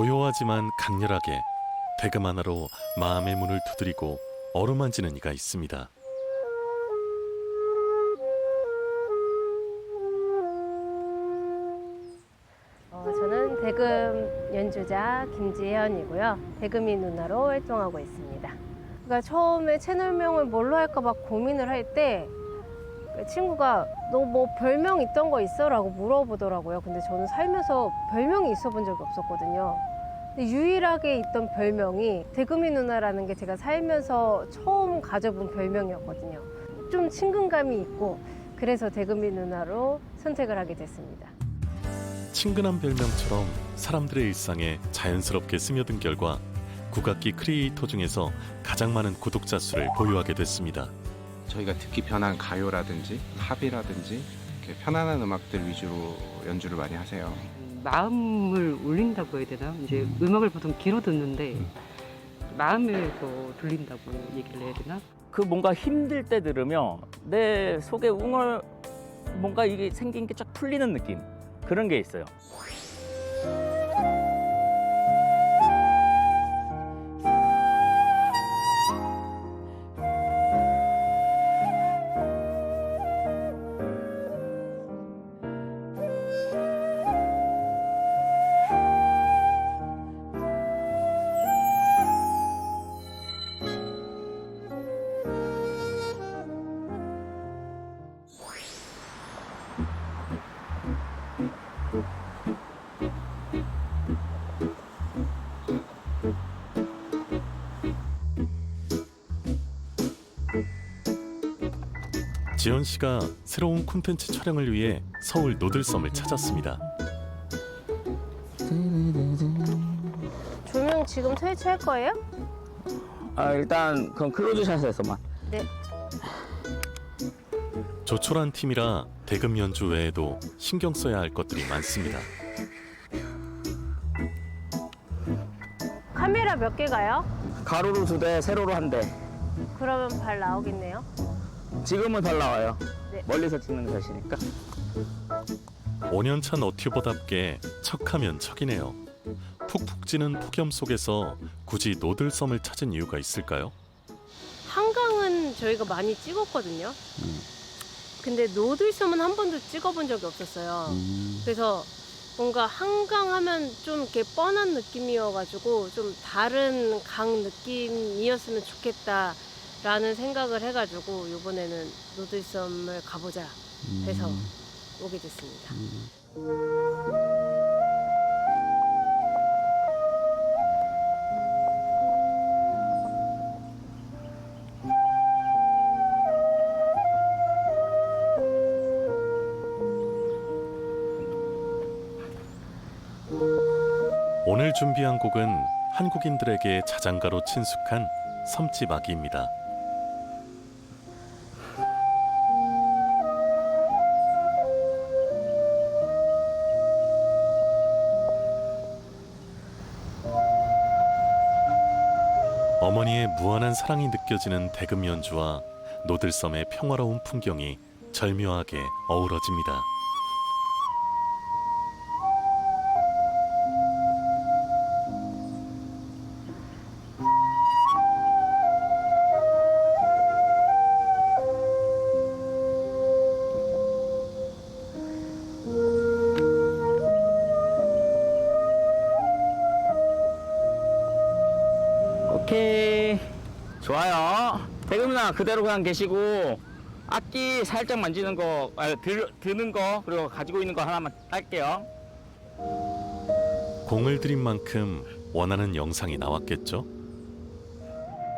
고요하지만 강렬하게 대금 하나로 마음의 문을 두드리고 어루만지는 이가 있습니다. 어, 저는 대금 연주자 김지혜연이고요. 대금이 누나로 활동하고 있습니다. 그러니까 처음에 채널명을 뭘로 할까 막 고민을 할 때 친구가 너 뭐 별명 있던 거 있어? 라고 물어보더라고요. 근데 저는 살면서 별명이 있어 본 적이 없었거든요. 유일하게 있던 별명이 대금이 누나라는 게 제가 살면서 처음 가져본 별명이었거든요. 좀 친근감이 있고 그래서 대금이 누나로 선택을 하게 됐습니다. 친근한 별명처럼 사람들의 일상에 자연스럽게 스며든 결과 국악기 크리에이터 중에서 가장 많은 구독자 수를 보유하게 됐습니다. 저희가 듣기 편한 가요라든지 팝이라든지 이렇게 편안한 음악들 위주로 연주를 많이 하세요. 마음을 울린다고 해야 되나? 이제 음악을 보통 귀로 듣는데 마음을 더 돌린다고 얘기를 해야 되나? 그 뭔가 힘들 때 들으면 내 속에 웅얼 뭔가 이게 생긴 게 쫙 풀리는 느낌 그런 게 있어요. 지연 씨가 새로운 콘텐츠 촬영을 위해 서울 노들섬을 찾았습니다. 조명 지금 설치할 거예요? 아 일단 그건 클로즈 샷에서만. 조촐한 팀이라 대금 연주 외에도 신경 써야 할 것들이 많습니다. 카메라 몇 개 가요? 가로로 두 대, 세로로 한 대. 그러면 발 나오겠네요. 지금은 덜 나와요. 네. 멀리서 찍는 것이니까. 5년차 너튜버답게 척하면 척이네요. 푹푹 찌는 폭염 속에서 굳이 노들섬을 찾은 이유가 있을까요? 한강은 저희가 많이 찍었거든요. 근데 노들섬은 한 번도 찍어본 적이 없었어요. 그래서 뭔가 한강 하면 좀 이렇게 뻔한 느낌이어가지고 좀 다른 강 느낌이었으면 좋겠다 라는 생각을 해가지고 이번에는 노들섬을 가보자 해서 오게 됐습니다. 오늘 준비한 곡은 한국인들에게 자장가로 친숙한 섬집 아기입니다. 무한한 사랑이 느껴지는 대금 연주와 노들섬의 평화로운 풍경이 절묘하게 어우러집니다. 오케이. 좋아요. 대금이나 그대로 그냥 계시고 악기 살짝 만지는 거, 아, 들, 드는 거 그리고 가지고 있는 거 하나만 할게요. 공을 들인 만큼 원하는 영상이 나왔겠죠?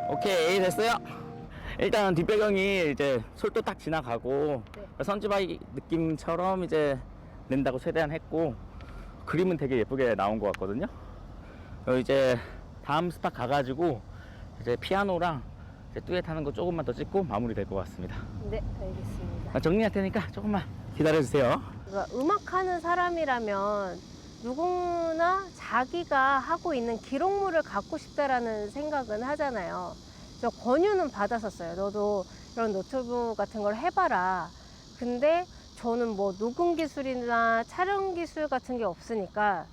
오케이 됐어요. 일단 뒷배경이 이제 솔도 딱 지나가고 선지바이 느낌처럼 이제 낸다고 최대한 했고 그림은 되게 예쁘게 나온 것 같거든요. 어, 이제 다음 스팟 가가지고 이제 피아노랑 이제 듀엣 하는 거 조금만 더 찍고 마무리 될 것 같습니다. 네, 알겠습니다. 아, 정리할 테니까 조금만 기다려주세요. 그러니까 음악하는 사람이라면 누구나 자기가 하고 있는 기록물을 갖고 싶다라는 생각은 하잖아요. 저 권유는 받았었어요. 너도 이런 노트북 같은 걸 해봐라. 근데 저는 뭐 녹음 기술이나 촬영 기술 같은 게 없으니까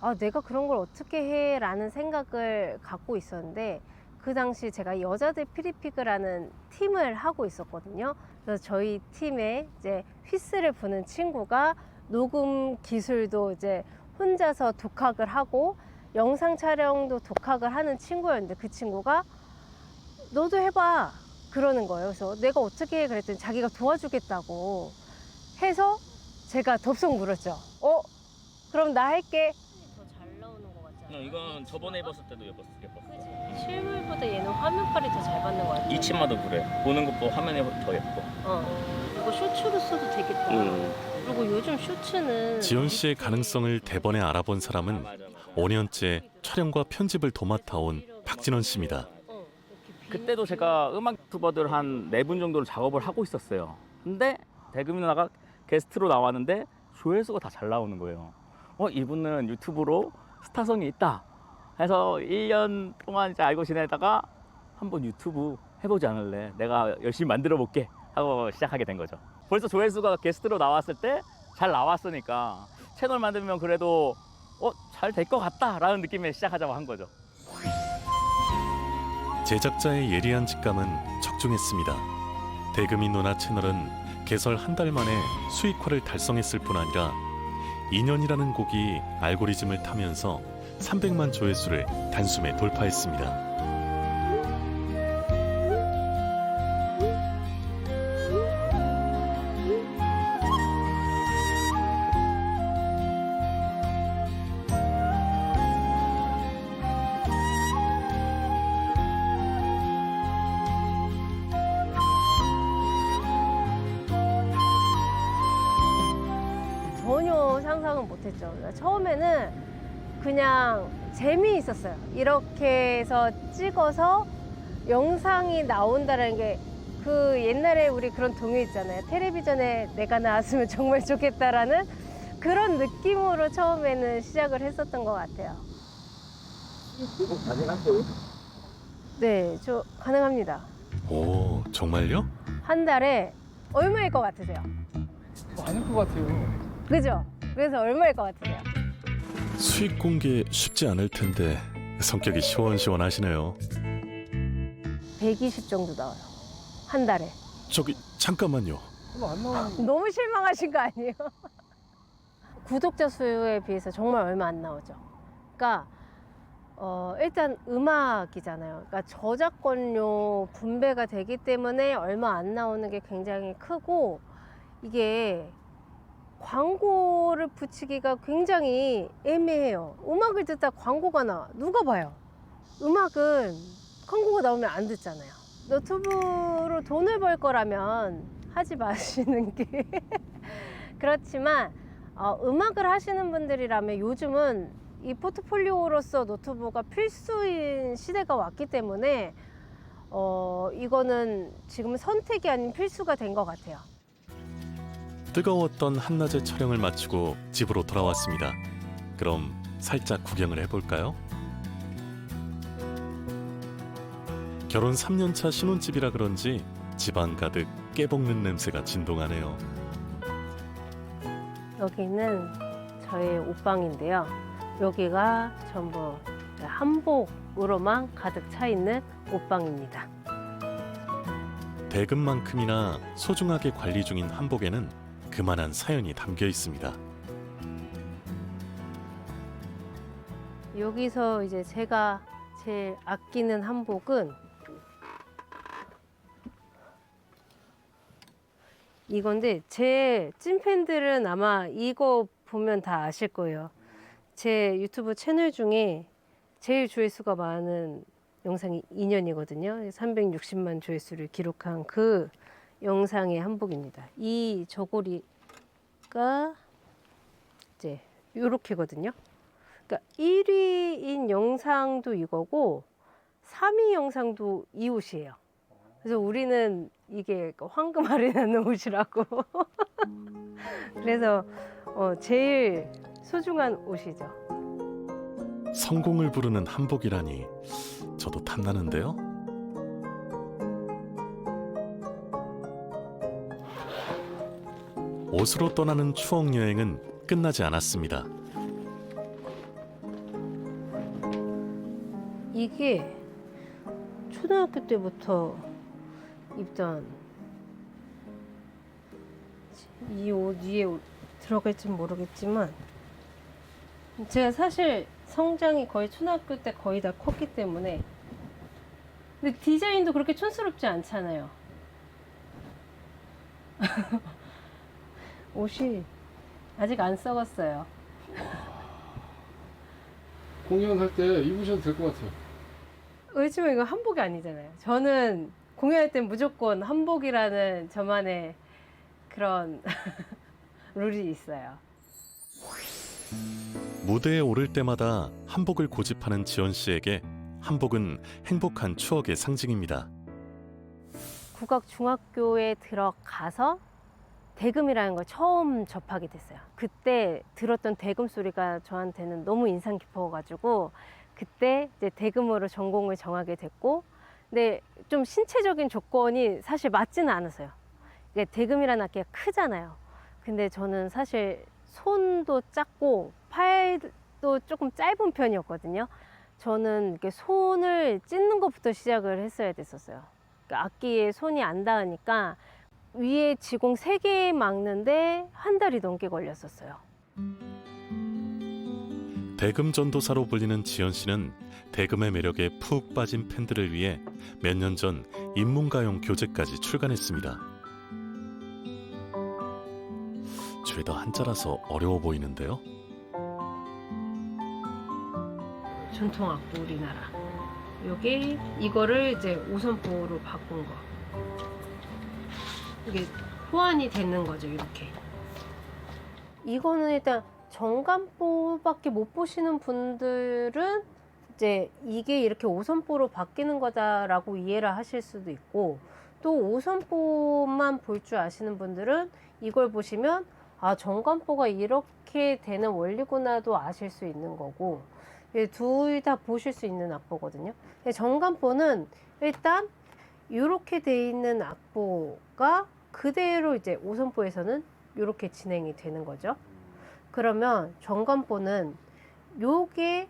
아, 내가 그런 걸 어떻게 해? 라는 생각을 갖고 있었는데, 그 당시 제가 여자들 피리피그라는 팀을 하고 있었거든요. 그래서 저희 팀에 이제 휘스를 부는 친구가 녹음 기술도 이제 혼자서 독학을 하고, 영상 촬영도 독학을 하는 친구였는데, 그 친구가 너도 해봐. 그러는 거예요. 그래서 내가 어떻게 해? 그랬더니 자기가 도와주겠다고 해서 제가 덥석 물었죠. 어? 그럼 나 할게. 더잘 나오는 것 같잖아. 이건 저번에 입었을 때도 예뻤어. 예뻤어. 실물보다 얘는 화면빨이 더 잘 받는 것 같아. 이 치마도 그래. 보는 것보다 화면에 더 예뻐. 어. 이거 쇼츠로 써도 되겠다. 음. 그리고 요즘 쇼츠는 지연 씨의 가능성을 대번에 알아본 사람은 맞아, 맞아. 5년째 촬영과 편집을 도맡아 온 박진원 씨입니다. 어, 이렇게 그때도 제가 음악 유튜버들 한 네 분 정도를 작업을 하고 있었어요. 근데 대금이 누나가 게스트로 나왔는데 조회수가 다 잘 나오는 거예요. 어, 이분은 유튜브로 스타성이 있다. 해서 1년 동안 이제 알고 지내다가 한번 유튜브 해보지 않을래? 내가 열심히 만들어 볼게. 하고 시작하게 된 거죠. 벌써 조회수가 게스트로 나왔을 때 잘 나왔으니까 채널 만들면 그래도 어, 잘 될 것 같다 라는 느낌에 시작하자고 한 거죠. 제작자의 예리한 직감은 적중했습니다. 대금이 누나 채널은 개설 한 달 만에 수익화를 달성했을 뿐 아니라 2년이라는 곡이 알고리즘을 타면서 300만 조회수를 단숨에 돌파했습니다. 전혀 상상은 못했죠. 처음에는 그냥 재미있었어요. 이렇게 해서 찍어서 영상이 나온다는 게 그 옛날에 우리 그런 동요 있잖아요. 텔레비전에 내가 나왔으면 정말 좋겠다라는 그런 느낌으로 처음에는 시작을 했었던 것 같아요. 네, 저 가능합니다. 오, 정말요? 한 달에 얼마일 것 같으세요? 많을 것 같아요. 그죠? 그래서 얼마일 것 같으세요? 수익 공개 쉽지 않을 텐데 성격이 시원시원하시네요. 120 정도 나와요. 한 달에. 저기 잠깐만요. 너무 실망하신 거 아니에요? 구독자 수에 비해서 정말 얼마 안 나오죠. 그러니까 어, 일단 음악이잖아요. 그러니까 저작권료 분배가 되기 때문에 얼마 안 나오는 게 굉장히 크고 이게 광고를 붙이기가 굉장히 애매해요. 음악을 듣다 광고가 나와. 누가 봐요? 음악은 광고가 나오면 안 듣잖아요. 노트북으로 돈을 벌 거라면 하지 마시는 게 그렇지만 어, 음악을 하시는 분들이라면 요즘은 이 포트폴리오로서 노트북가 필수인 시대가 왔기 때문에 어, 이거는 지금 선택이 아닌 필수가 된 것 같아요. 뜨거웠던 한낮의 촬영을 마치고 집으로 돌아왔습니다. 그럼 살짝 구경을 해볼까요? 결혼 3년차 신혼집이라 그런지 집안 가득 깨볶는 냄새가 진동하네요. 여기는 저의 옷방인데요. 여기가 전부 한복으로만 가득 차 있는 옷방입니다. 대금만큼이나 소중하게 관리 중인 한복에는 그만한 사연이 담겨 있습니다. 여기서 이제 제가 제일 아끼는 한복은 이건데 제 찐팬들은 아마 이거 보면 다 아실 거예요. 제 유튜브 채널 중에 제일 조회수가 많은 영상이 2년이거든요. 360만 조회수를 기록한 그 영상의 한복입니다. 이 저고리가 이제 요렇게거든요. 그러니까 1위인 영상도 이거고 3위 영상도 이 옷이에요. 그래서 우리는 이게 그 황금 할인하는 옷이라고. 그래서 어, 제일 소중한 옷이죠. 성공을 부르는 한복이라니 저도 탐나는데요. 옷으로 떠나는 추억 여행은 끝나지 않았습니다. 이게 초등학교 때부터 입던 이 옷 위에 들어갈지 모르겠지만 제가 사실 성장이 거의 초등학교 때 거의 다 컸기 때문에 근데 디자인도 그렇게 촌스럽지 않잖아요. 옷이 아직 안 썩었어요. 공연할 때 입으셔도 될 것 같아요. 그렇지만 이거 한복이 아니잖아요. 저는 공연할 땐 무조건 한복이라는 저만의 그런 룰이 있어요. 무대에 오를 때마다 한복을 고집하는 지연 씨에게 한복은 행복한 추억의 상징입니다. 국악 중학교에 들어가서 대금이라는 걸 처음 접하게 됐어요. 그때 들었던 대금 소리가 저한테는 너무 인상 깊어가지고 그때 이제 대금으로 전공을 정하게 됐고, 근데 좀 신체적인 조건이 사실 맞지는 않았어요. 이게 대금이라는 악기가 크잖아요. 근데 저는 사실 손도 작고 팔도 조금 짧은 편이었거든요. 저는 이렇게 손을 찢는 것부터 시작을 했어야 됐었어요. 그러니까 악기에 손이 안 닿으니까 위에 지공 3개 막는데 한 달이 넘게 걸렸었어요. 대금 전도사로 불리는 지연 씨는 대금의 매력에 푹 빠진 팬들을 위해 몇 년 전 인문가용 교재까지 출간했습니다. 죄다 한자라서 어려워 보이는데요. 전통 악보 우리나라. 요게 이거를 이제 오선보로 바꾼 거. 이게 호환이 되는 거죠, 이렇게. 이거는 일단 정감보밖에 못 보시는 분들은 이제 이게 이렇게 오선보로 바뀌는 거다라고 이해를 하실 수도 있고 또 오선보만 볼 줄 아시는 분들은 이걸 보시면 아 정감보가 이렇게 되는 원리구나도 아실 수 있는 거고 둘다 보실 수 있는 악보거든요. 정감보는 일단 이렇게 돼 있는 악보가 그대로 이제 오선보에서는 이렇게 진행이 되는 거죠. 그러면 정감보는 요게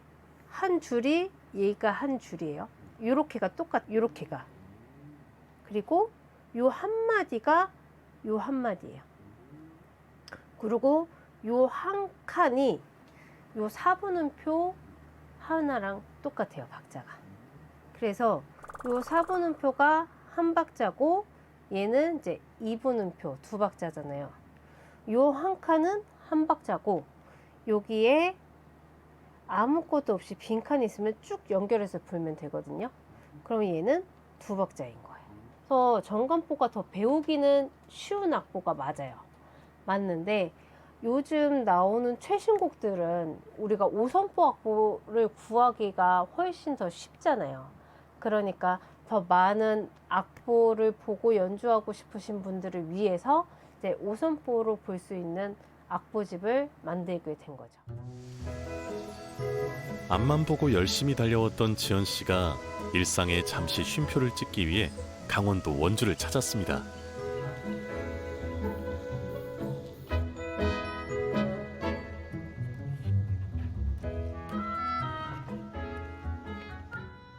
한 줄이 얘가 한 줄이에요. 요렇게가 똑같 요렇게가 그리고 요 한마디가 요 한마디예요. 그리고 요 한 칸이 요 사분음표 하나랑 똑같아요, 박자가. 그래서 요 사분음표가 한 박자고 얘는 이제 이분음표 두 박자잖아요. 요 한 칸은 한 박자고 여기에 아무것도 없이 빈 칸이 있으면 쭉 연결해서 불면 되거든요. 그럼 얘는 두 박자인 거예요. 그래서 정감보가 더 배우기는 쉬운 악보가 맞아요. 맞는데 요즘 나오는 최신 곡들은 우리가 오선보 악보를 구하기가 훨씬 더 쉽잖아요. 그러니까 더 많은 악보를 보고 연주하고 싶으신 분들을 위해서 이제 오선보로 볼 수 있는 악보집을 만들게 된 거죠. 앞만 보고 열심히 달려왔던 지연 씨가 일상에 잠시 쉼표를 찍기 위해 강원도 원주를 찾았습니다.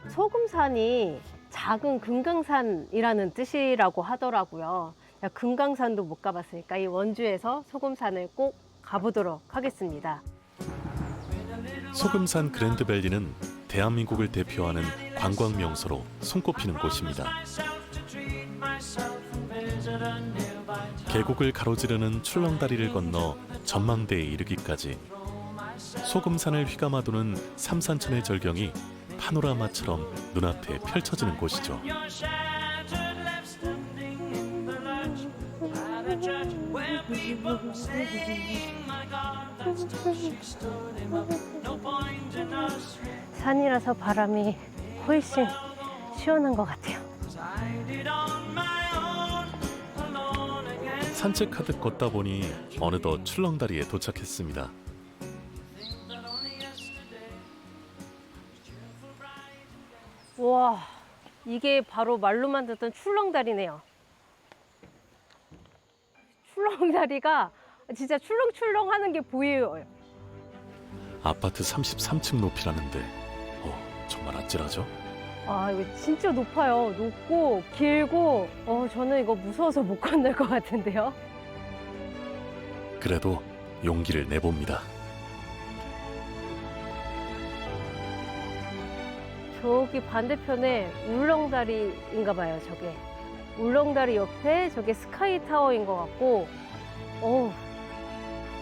소금산이 작은 금강산이라는 뜻이라고 하더라고요. 야, 금강산도 못 가봤으니까 이 원주에서 소금산을 꼭 가보도록 하겠습니다. 소금산 그랜드밸리는 대한민국을 대표하는 관광 명소로 손꼽히는 곳입니다. 계곡을 가로지르는 출렁다리를 건너 전망대에 이르기까지 소금산을 휘감아도는 삼산천의 절경이 파노라마처럼 눈앞에 펼쳐지는 곳이죠. 산이라서 바람이 훨씬 시원한 것 같아요. 산책하듯 걷다 보니 어느덧 출렁다리에 도착했습니다. 와, 이게 바로 말로만 듣던 출렁다리네요. 출렁다리가 진짜 출렁출렁 하는 게 보여요. 아파트 33층 높이라는데 어, 정말 아찔하죠. 아, 이거 진짜 높아요. 높고 길고 어, 저는 이거 무서워서 못 건널 것 같은데요. 그래도 용기를 내봅니다. 저기 반대편에 울렁다리인가 봐요, 저게. 울렁다리 옆에 저게 스카이 타워인 것 같고, 어우,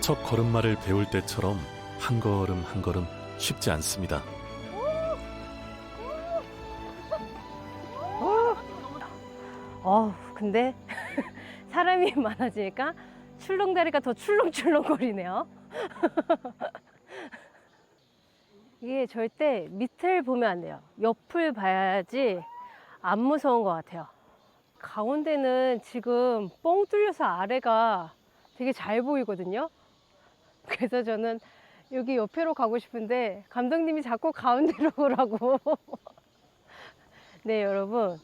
첫 걸음마를 배울 때처럼 한 걸음 한 걸음 쉽지 않습니다. 어우, 근데 사람이 많아지니까 출렁다리가 더 출렁출렁거리네요. 이게 절대 밑을 보면 안 돼요. 옆을 봐야지 안 무서운 것 같아요. 가운데는 지금 뻥 뚫려서 아래가 되게 잘 보이거든요. 그래서 저는 여기 옆에로 가고 싶은데 감독님이 자꾸 가운데로 오라고. 네, 여러분.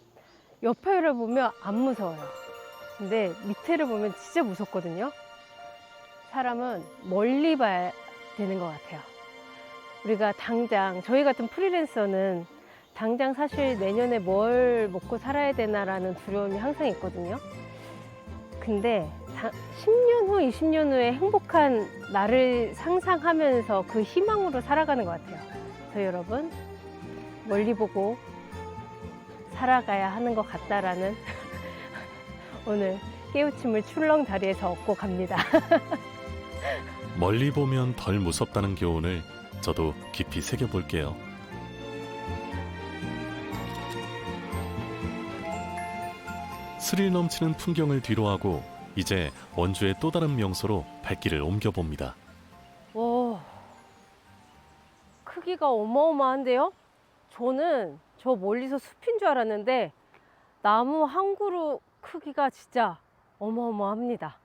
옆에를 보면 안 무서워요. 근데 밑에를 보면 진짜 무섭거든요. 사람은 멀리 봐야 되는 것 같아요. 우리가 당장, 저희 같은 프리랜서는 당장 사실 내년에 뭘 먹고 살아야 되나라는 두려움이 항상 있거든요. 근데 다- 10년 후, 20년 후에 행복한 나를 상상하면서 그 희망으로 살아가는 것 같아요. 저희 여러분, 멀리 보고 살아가야 하는 것 같다라는 오늘 깨우침을 출렁다리에서 얻고 갑니다. 멀리 보면 덜 무섭다는 교훈을 저도 깊이 새겨볼게요. 스릴 넘치는 풍경을 뒤로하고 이제 원주의 또 다른 명소로 발길을 옮겨봅니다. 와, 크기가 어마어마한데요? 저는 저 멀리서 숲인 줄 알았는데 나무 한 그루 크기가 진짜 어마어마합니다.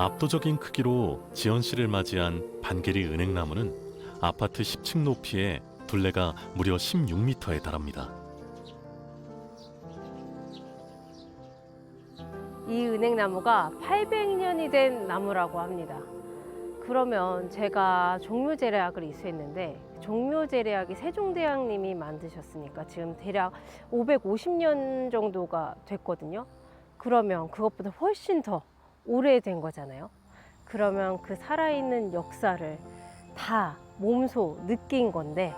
압도적인 크기로 지연 씨를 맞이한 반개리 은행나무는 아파트 10층 높이에 둘레가 무려 16m에 달합니다. 이 은행나무가 800년이 된 나무라고 합니다. 그러면 제가 종묘제례학을 이수했는데 종묘제례학이 세종대왕님이 만드셨으니까 지금 대략 550년 정도가 됐거든요. 그러면 그것보다 훨씬 더 오래된 거잖아요. 그러면 그 살아있는 역사를 다 몸소 느낀 건데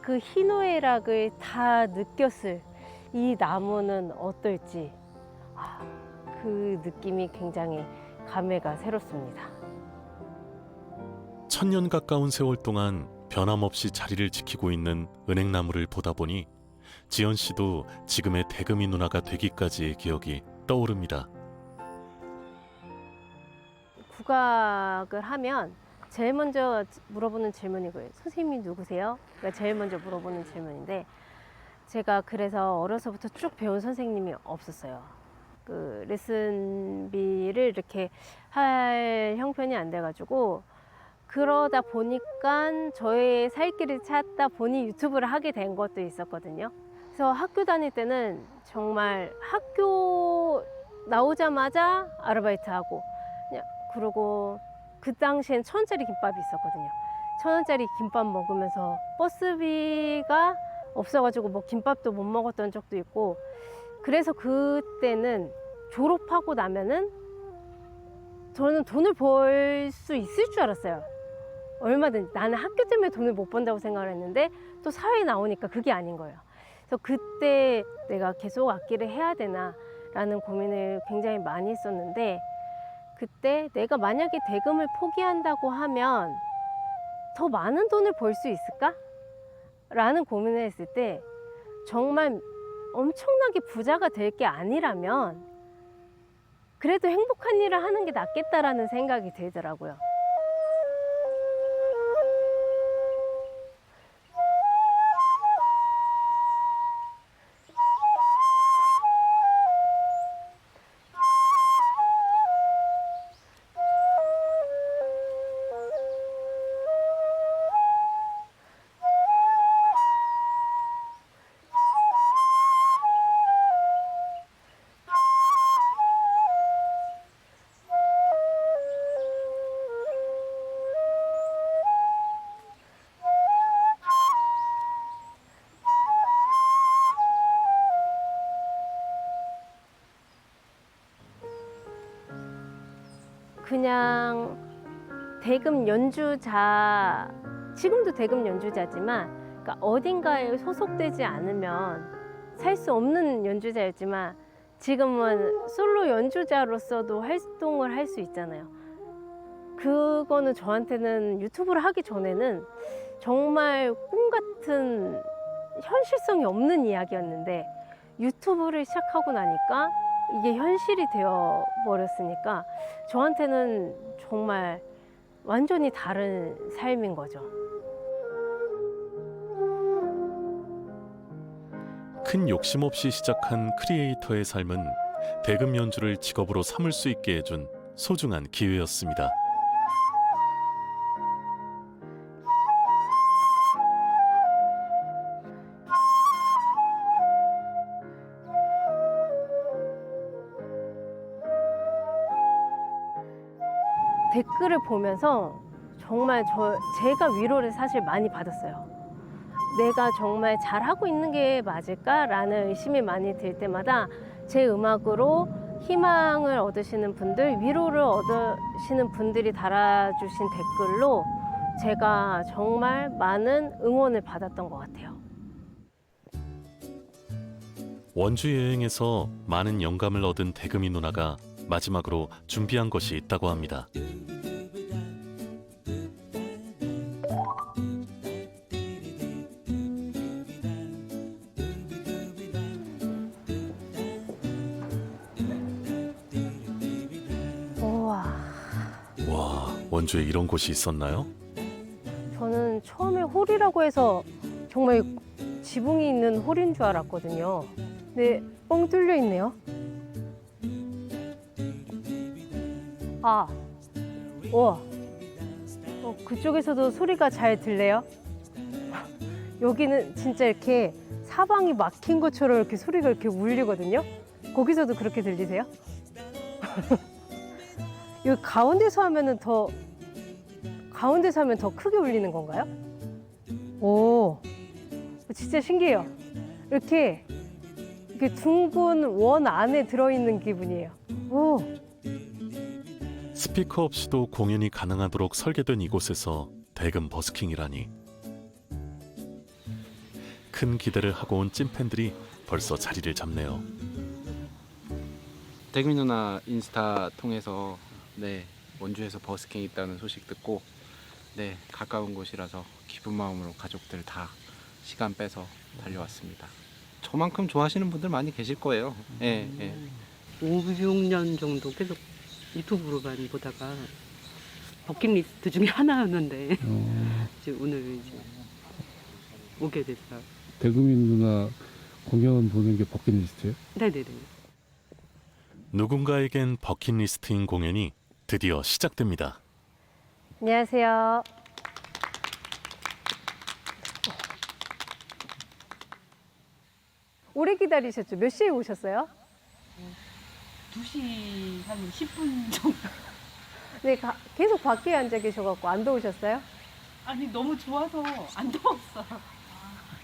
그 희노애락을 다 느꼈을 이 나무는 어떨지 아, 그 느낌이 굉장히 감회가 새롭습니다. 천년 가까운 세월 동안 변함없이 자리를 지키고 있는 은행나무를 보다 보니 지연 씨도 지금의 대금이 누나가 되기까지의 기억이 떠오릅니다. 국악을 하면 제일 먼저 물어보는 질문이 그 선생님이 누구세요? 가 제일 먼저 물어보는 질문인데 제가 그래서 어려서부터 쭉 배운 선생님이 없었어요. 그 레슨비를 이렇게 할 형편이 안 돼가지고 그러다 보니까 저의 살 길을 찾다 보니 유튜브를 하게 된 것도 있었거든요. 그래서 학교 다닐 때는 정말 학교 나오자마자 아르바이트 하고 그리고 그 당시엔 천 원짜리 김밥이 있었거든요. 천 원짜리 김밥 먹으면서 버스비가 없어가지고 뭐 김밥도 못 먹었던 적도 있고 그래서 그때는 졸업하고 나면은 저는 돈을 벌 수 있을 줄 알았어요. 얼마든지 나는 학교 때문에 돈을 못 번다고 생각을 했는데 또 사회에 나오니까 그게 아닌 거예요. 그래서 그때 내가 계속 악기를 해야 되나 라는 고민을 굉장히 많이 했었는데 그때 내가 만약에 대금을 포기한다고 하면 더 많은 돈을 벌 수 있을까? 라는 고민을 했을 때 정말 엄청나게 부자가 될 게 아니라면 그래도 행복한 일을 하는 게 낫겠다라는 생각이 들더라고요. 대금 연주자 지금도 대금 연주자지만 그러니까 어딘가에 소속되지 않으면 살 수 없는 연주자였지만 지금은 솔로 연주자로서도 활동을 할 수 있잖아요. 그거는 저한테는 유튜브를 하기 전에는 정말 꿈 같은 현실성이 없는 이야기였는데 유튜브를 시작하고 나니까 이게 현실이 되어 버렸으니까 저한테는 정말 완전히 다른 삶인 거죠. 큰 욕심 없이 시작한 크리에이터의 삶은 대금 연주를 직업으로 삼을 수 있게 해준 소중한 기회였습니다. 댓글을 보면서 정말 저 제가 위로를 사실 많이 받았어요. 내가 정말 잘하고 있는 게 맞을까라는 의심이 많이 들 때마다 제 음악으로 희망을 얻으시는 분들, 위로를 얻으시는 분들이 달아주신 댓글로 제가 정말 많은 응원을 받았던 것 같아요. 원주 여행에서 많은 영감을 얻은 대금이 누나가 마지막으로 준비한 것이 있다고 합니다. 우와. 와, 원주에 이런 곳이 있었나요? 저는 처음에 홀이라고 해서 정말 지붕이 있는 홀인 줄 알았거든요. 근데 뻥 뚫려 있네요. 아, 우와. 어, 그쪽에서도 소리가 잘 들려요? 여기는 진짜 이렇게 사방이 막힌 것처럼 이렇게 소리가 이렇게 울리거든요. 거기서도 그렇게 들리세요? 여기 가운데서 하면은 더 가운데서 하면 더 크게 울리는 건가요? 오, 진짜 신기해요. 이렇게 이렇게 둥근 원 안에 들어있는 기분이에요. 오, 스피커 없이도 공연이 가능하도록 설계된 이곳에서 대금 버스킹이라니 큰 기대를 하고 온 찐팬들이 벌써 자리를 잡네요. 대금이 누나 인스타 통해서 네 원주에서 버스킹 있다는 소식 듣고 네 가까운 곳이라서 기쁜 마음으로 가족들 다 시간 빼서 달려왔습니다. 저만큼 좋아하시는 분들 많이 계실 거예요. 예, 예. 5, 6년 정도 계속 유튜브로만 보다가 버킷리스트 중에 하나였는데 어, 이제 오늘 이제 오게 됐어요. 대금인 누나 공연 보는 게 버킷리스트예요? 네네네. 누군가에겐 버킷리스트인 공연이 드디어 시작됩니다. 안녕하세요. 오래 기다리셨죠? 몇 시에 오셨어요? 2시 한 10분 정도. 네, 가- 계속 밖에 앉아 계셔갖고 안 더우셨어요? 아니, 너무 좋아서 안 더웠어.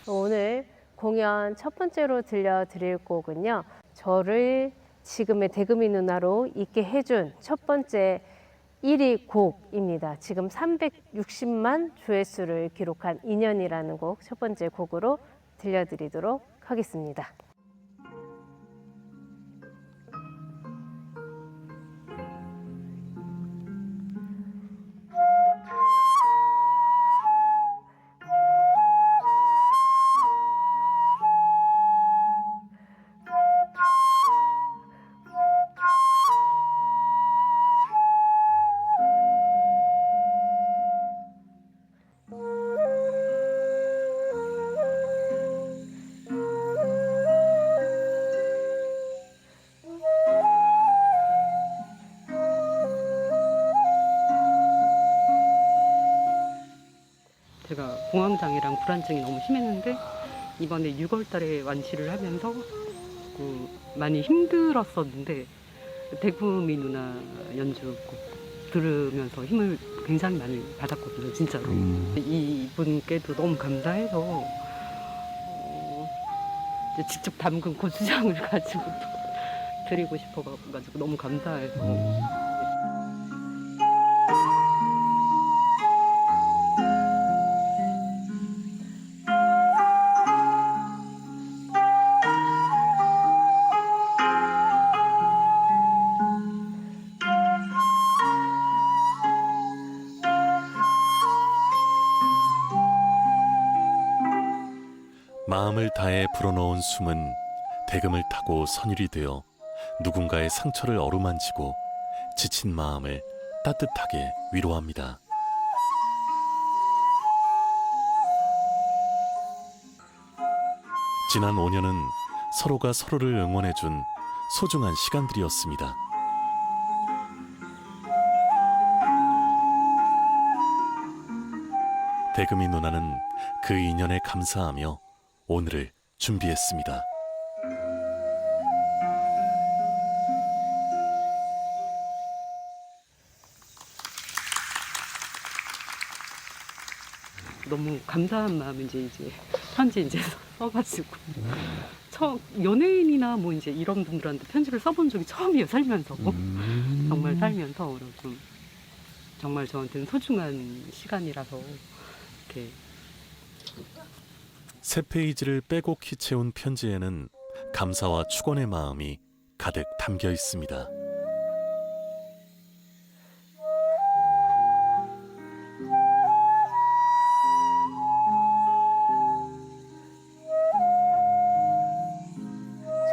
오늘 공연 첫 번째로 들려드릴 곡은요. 저를 지금의 대금이 누나로 있게 해준 첫 번째 1위 곡입니다. 지금 360만 조회수를 기록한 인연이라는 곡 첫 번째 곡으로 들려드리도록 하겠습니다. 공황장애랑 불안증이 너무 심했는데 이번에 6월달에 완치를 하면서 그 많이 힘들었었는데 대구미 누나 연주곡 들으면서 힘을 굉장히 많이 받았거든요, 진짜로. 음. 이분께도 너무 감사해서 어, 이제 직접 담근 고추장을 가지고 드리고 싶어가지고 너무 감사해서 어, 숨은 대금을 타고 선율이 되어 누군가의 상처를 어루만지고 지친 마음을 따뜻하게 위로합니다. 지난 5년은 서로가 서로를 응원해준 소중한 시간들이었습니다. 대금이 누나는 그 인연에 감사하며 오늘을 준비했습니다. 너무 감사한 마음이 이제 이제 편지 이제 써가지고 처음 연예인이나 뭐 이제 이런 분들한테 편지를 써본 적이 처음이에요 살면서 음. 정말 살면서 그래서 좀 정말 저한테는 소중한 시간이라서 이렇게 새 페이지를 빼곡히 채운 편지에는 감사와 축원의 마음이 가득 담겨 있습니다.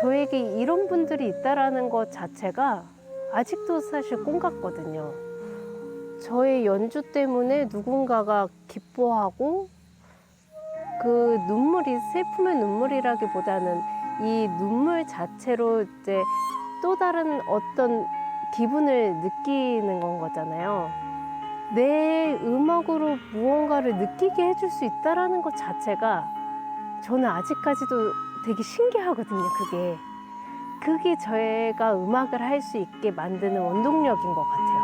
저에게 이런 분들이 있다라는 것 자체가 아직도 사실 꿈 같거든요. 저의 연주 때문에 누군가가 기뻐하고 그 눈물이 슬픔의 눈물이라기보다는 이 눈물 자체로 이제 또 다른 어떤 기분을 느끼는 건 거잖아요. 내 음악으로 무언가를 느끼게 해줄 수 있다라는 것 자체가 저는 아직까지도 되게 신기하거든요, 그게. 그게 저희가 음악을 할 수 있게 만드는 원동력인 것 같아요.